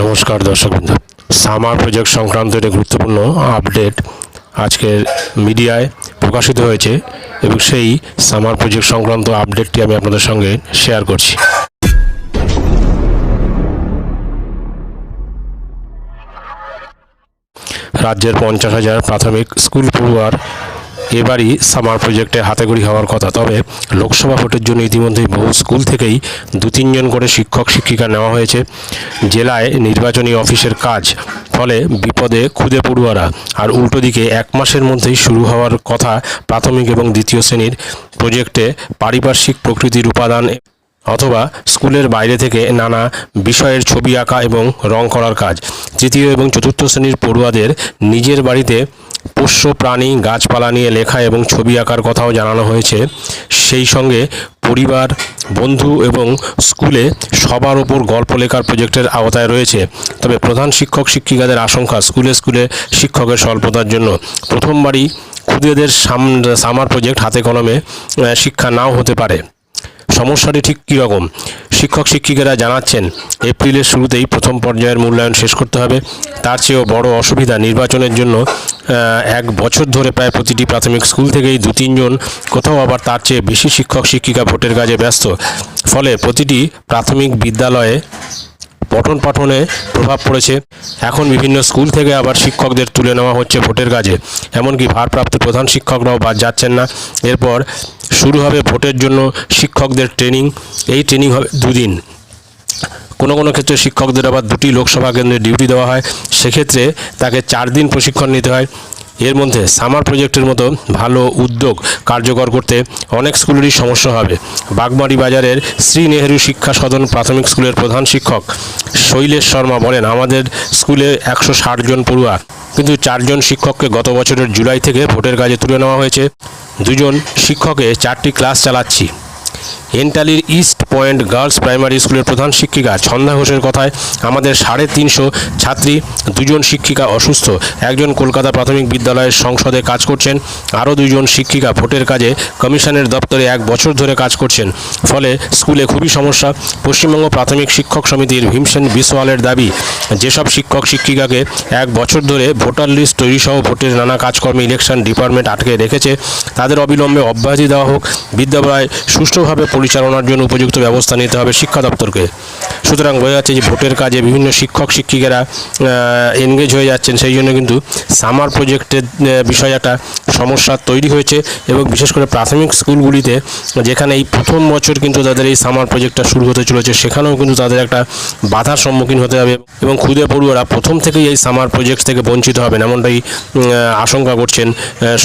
নমস্কার দর্শকবৃন্দ summer project সংক্রান্ত একটি গুরুত্বপূর্ণ আপডেট আজকের মিডিয়ায় প্রকাশিত হয়েছে এবং সেই সামার প্রজেক্ট সংক্রান্ত আপডেটটি আমি আপনাদের সঙ্গে শেয়ার করছি। রাজ্যের পঞ্চাশ হাজার প্রাথমিক স্কুল পড়ুয়ার এবারই সামার প্রজেক্টে হাতেখড়ি হওয়ার কথা। তবে লোকসভা ভোটের জন্য ইতিমধ্যেই বহু স্কুল থেকেই দু তিনজন করে শিক্ষক, শিক্ষিকা নেওয়া হয়েছে। জেলায় নির্বাচনী অফিসের কাজ, ফলে বিপদে খুদে পড়ুয়ারা। আর উল্টো দিকে এক মাসের মধ্যেই শুরু হওয়ার কথা প্রাথমিক এবং দ্বিতীয় শ্রেণির প্রজেক্টে পারিপার্শ্বিক প্রকৃতির উপাদান অথবা স্কুলের বাইরে থেকে নানা বিষয়ের ছবি আঁকা এবং রং করার কাজ। তৃতীয় এবং চতুর্থ শ্রেণির পড়ুয়াদের নিজের বাড়িতে পোষ্য প্রাণী, গাছপালা নিয়ে লেখা এবং ছবি আঁকার কথাও জানানো হয়েছে। সেই সঙ্গে পরিবার, বন্ধু এবং স্কুলে সবার ওপর গল্প লেখার প্রজেক্টের আওতায় রয়েছে। তবে প্রধান শিক্ষক শিক্ষিকাদের আশঙ্কা, স্কুলে স্কুলে শিক্ষকের স্বল্পতার জন্য। প্রথমবারই সাম, সামার প্রজেক্ট হাতে কলমে শিক্ষা নাও হতে পারে। সমস্যাটি ঠিক কীরকম? শিক্ষক, শিক্ষিকারা জানাচ্ছেন, এপ্রিলের শুরুতেই প্রথম পর্যায়ের মূল্যায়ন শেষ করতে হবে। তার চেয়েও বড় অসুবিধা নির্বাচনের জন্য এক বছর ধরে প্রায় প্রতিটি প্রাথমিক স্কুল থেকেই দু তিনজন কোথাও আবার তার চেয়ে বেশি শিক্ষক, শিক্ষিকা ভোটের কাজে ব্যস্ত। ফলে প্রতিটি প্রাথমিক বিদ্যালয়ে পঠন পাঠনে প্রভাব পড়েছে। এখন বিভিন্ন স্কুল থেকে আবার শিক্ষকদের তুলে নেওয়া হচ্ছে ভোটের কাজে। এমনকি ভারপ্রাপ্ত প্রধান শিক্ষকরাও বাদ যাচ্ছেন না। এরপর শুরু হবে ভোটের জন্য শিক্ষকদের ট্রেনিং। এই ট্রেনিং হবে দুদিন। কোনো কোনো ক্ষেত্রে শিক্ষকদের আবার দুটি লোকসভা কেন্দ্রে ডিউটি দেওয়া হয়। সেক্ষেত্রে তাকে চার দিন প্রশিক্ষণ নিতে হয়। এর মধ্যে সামার প্রজেক্টের মতো ভালো উদ্যোগ কার্যকর করতে অনেক স্কুলেরই সমস্যা হবে। বাগমারি বাজারের শ্রী নেহেরু শিক্ষা সদন প্রাথমিক স্কুলের প্রধান শিক্ষক শৈলেশ শর্মা বলেন, আমাদের স্কুলে একশো ষাট জন পড়ুয়া, কিন্তু চারজন শিক্ষককে গত বছরের জুলাই থেকে ভোটের কাজে তুলে নেওয়া হয়েছে। দুজন শিক্ষকে চারটি ক্লাস চালাচ্ছি। এন্টালির ইস্ট পয়েন্ট গার্লস প্রাইমারি স্কুলের প্রধান শিক্ষিকা ছন্দা ঘোষের কথায়, আমাদের সাড়ে তিনশো ছাত্রী, দুজন শিক্ষিকা অসুস্থ। একজন কলকাতা প্রাথমিক বিদ্যালয়ের সংসদে কাজ করছেন। আরও দুজন শিক্ষিকা ভোটের কাজে কমিশনের দপ্তরে এক বছর ধরে কাজ করছেন। ফলে স্কুলে খুবই সমস্যা। পশ্চিমবঙ্গ প্রাথমিক শিক্ষক সমিতির ভীমসেন বিশওয়ালের দাবি, যেসব শিক্ষক শিক্ষিকাকে এক বছর ধরে ভোটার লিস্ট তৈরি সহ ভোটের নানা কাজকর্মে ইলেকশন ডিপার্টমেন্ট আটকে রেখেছে, তাদের অবিলম্বে অব্যাহতি দেওয়া হোক। বিদ্যালয় সুষ্ঠুভাবে পরিচালনার জন্য উপযুক্ত ব্যবস্থা নিতে হবে শিক্ষা দপ্তরকে। সুতরাং বোঝা যাচ্ছে যে ভোটের কাজে বিভিন্ন শিক্ষক, শিক্ষিকারা এনগেজ হয়ে যাচ্ছেন। সেই জন্য কিন্তু সামার প্রজেক্টের বিষয়ে একটা সমস্যা তৈরি হয়েছে এবং বিশেষ করে প্রাথমিক স্কুলগুলিতে যেখানে এই প্রথম বছর কিন্তু তাদের এই সামার প্রজেক্টটা শুরু হতে চলেছে, সেখানেও কিন্তু তাদের একটা বাধার সম্মুখীন হতে হবে এবং ক্ষুদে পড়ুয়ারা প্রথম থেকেই এই সামার প্রজেক্ট থেকে বঞ্চিত হবেন, এমনটাই আশঙ্কা করছেন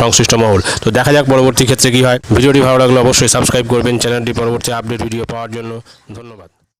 সংশ্লিষ্ট মহল। তো দেখা যাক পরবর্তী ক্ষেত্রে কী হয়। ভিডিওটি ভালো লাগলে অবশ্যই সাবস্ক্রাইব করবেন চ্যানেলটি পরবর্তী আপডেট ভিডিও পাওয়ার জন্য ধন্যবাদ।